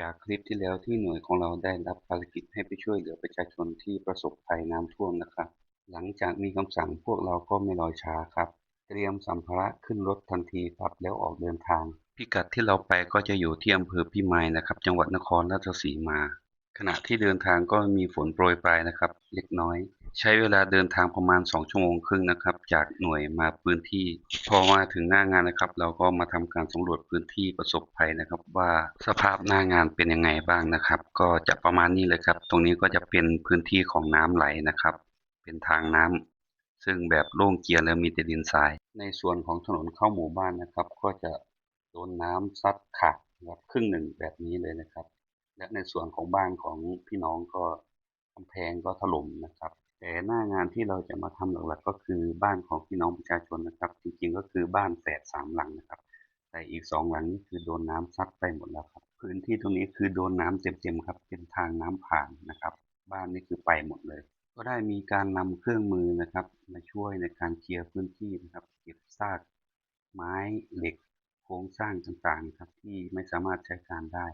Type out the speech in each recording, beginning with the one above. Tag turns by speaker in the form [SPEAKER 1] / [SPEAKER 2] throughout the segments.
[SPEAKER 1] จากคลิปที่แล้วที่หน่วยของเราได้รับภารกิจให้ไปช่วยเหลือประชาชนที่ประสบภัยน้ำท่วมนะครับ หลังจากมีคำสั่งพวกเราก็ไม่รอช้าครับ เตรียมสัมภาระขึ้นรถทันทีครับแล้วออกเดินทาง พิกัดที่เราไปก็จะอยู่ที่อำเภอพิมายนะครับ จังหวัดนครราชสีมา ขณะที่เดินทางก็มีฝนโปรยปลายนะครับ เล็กน้อย ใช้เวลาเดินทางประมาณ 2 ชั่วโมงครึ่งนะครับ จากหน่วยมาพื้นที่ พอมาถึงหน้างานนะครับ เราก็มาทำการสำรวจพื้นที่ประสบภัยนะครับ ว่าสภาพหน้างานเป็นยังไงบ้างนะครับ ก็จะประมาณนี้เลยครับ ตรงนี้ก็จะเป็นพื้นที่ของน้ำไหลนะครับ เป็นทางน้ำซึ่งแบบโล่งเกลียนแล้วมีแต่ดินทราย ในส่วนของถนนเข้าหมู่บ้านนะครับ ก็จะโดนน้ำซัดขาดนะครับครึ่งหนึ่งแบบนี้เลยนะครับ และในส่วนของบ้านของพี่น้องก็กำแพงก็ถล่มนะครับ แต่หน้างานที่เราจะมาทำหลักๆ ก็คือบ้านของพี่น้องประชาชนนะครับ จริงๆก็คือบ้านแฝดสามหลังนะครับ แต่อีกสองหลังนี่คือโดนน้ำซัดไปหมดแล้วครับ พื้นที่ตรงนี้คือโดนน้ำเต็มๆครับ เป็นทางน้ำผ่านนะครับ บ้านนี่คือไปหมดเลย ก็ได้มีการนำเครื่องมือนะครับ มาช่วยในการเคลียร์พื้นที่นะครับ เก็บซากไม้เหล็กโครงสร้างต่างๆครับที่ไม่สามารถใช้การได้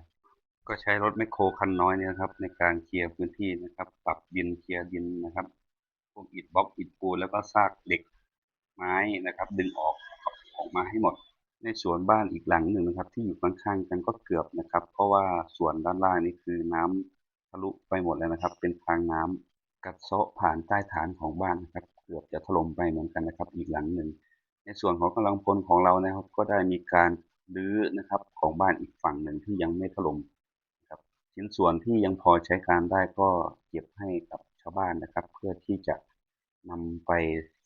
[SPEAKER 1] ก็ใช้รถแมคโครคันน้อยเนี่ยนะครับ ในการเคลียร์พื้นที่นะครับ ปรับดินเคลียร์ดินนะครับ พวกอิฐบล็อกอิฐปูนแล้วก็ซากเหล็กไม้นะครับ ดึงออกออกมาให้หมด ในสวนบ้านอีกหลังหนึ่งนะครับ ที่อยู่ข้างๆกันก็เกือบนะครับ เพราะว่าสวนด้านล่างนี่คือน้ำทะลุไปหมดแล้วนะครับ เป็นทางน้ำกัดเซาะผ่านใต้ฐานของบ้านนะครับ เกือบจะถล่มไปเหมือนกันนะครับ อีกหลังหนึ่งในส่วนของกำลังพลของเรานะครับ ก็ได้มีการรื้อนะครับของบ้านอีกฝั่งหนึ่งที่ยังไม่ถล่ม ชิ้นส่วนที่ยังพอใช้การได้ก็เก็บให้กับชาวบ้านนะครับ เพื่อที่จะนำไป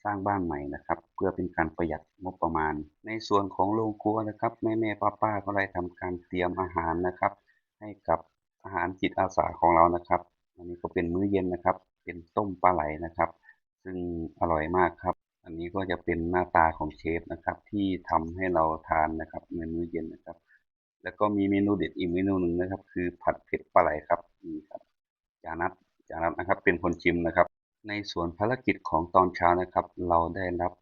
[SPEAKER 1] สร้างบ้านใหม่นะครับ เพื่อเป็นการประหยัดงบประมาณ ในส่วนของโรงครัวนะครับแม่แม่ป้าป้าๆก็ได้ทำการเตรียมอาหารนะครับ ให้กับทหารจิตอาสาของเรานะครับอันนี้ก็เป็นมื้อเย็นนะครับ เป็นต้มปลาไหลนะครับ ซึ่งอร่อยมากครับ อันนี้ก็จะเป็นหน้าตาของเชฟนะครับ ที่ทำให้เราทานนะครับในมื้อเย็นนะครับ แล้วก็มีเมนูเด็ดอีกเมนูหนึ่งนะครับ คือผัดเผ็ดปลาไหลครับนี่ครับจานัทจานัทนะครับ เป็นคนชิมนะครับ ในส่วนภารกิจของตอนเช้านะครับ เราได้รับ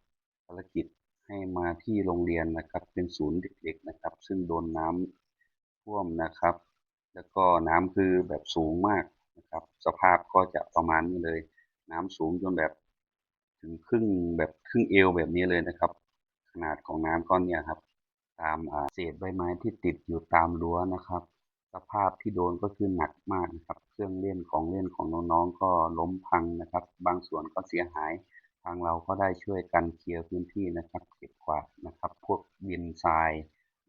[SPEAKER 1] ภารกิจให้มาที่โรงเรียนนะครับ เป็นศูนย์เด็ก ๆนะครับ ซึ่งโดนน้ำท่วมนะครับ แล้วก็น้ำคือแบบสูงมากนะครับ สภาพก็จะประมาณนี้เลย น้ำสูงจนแบบถึงครึ่งแบบครึ่งเอวแบบนี้เลยนะครับ ขนาดของน้ำก้อนเนี่ยครับ ตามเศษใบไม้ที่ติดอยู่ตามรั้วนะครับ สภาพที่โดนก็คือหนักมากนะครับ เครื่องเล่นของเล่นของน้องๆก็ล้มพังนะครับ บางส่วนก็เสียหาย ทางเราก็ได้ช่วยกันเคลียร์พื้นที่นะครับ เก็บกวาดนะครับ พวกดินทราย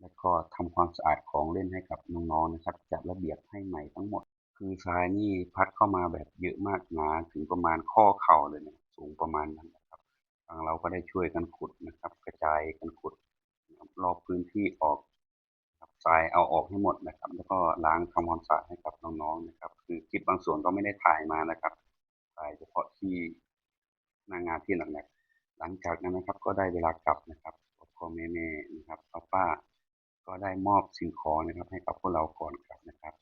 [SPEAKER 1] แล้วก็ทำความสะอาดของเล่นให้กับน้องๆนะครับ จัดระเบียบให้ใหม่ทั้งหมด คือทรายนี่พัดเข้ามาแบบเยอะมากหนาถึงประมาณข้อเข่าเลยนะสูงประมาณนั้นนะครับ ทางเราก็ได้ช่วยกันขุดนะครับ กระจายกันขุด นะครับรอบพื้นที่ออกทรายเอาออกให้หมดนะครับ แล้วก็ล้างทำความสะอาดให้กับน้องๆนะครับ คือคลิปบางส่วนก็ไม่ได้ถ่ายมานะครับถ่ายเฉพาะที่หน้างานที่หนักๆหลังจากนั้นนะครับ ก็ได้เวลากลับนะครับพ่อแม่ๆนะครับป้าๆก็ได้มอบสิ่งของนะครับ ให้กับพวกเราก่อนกลับนะครับ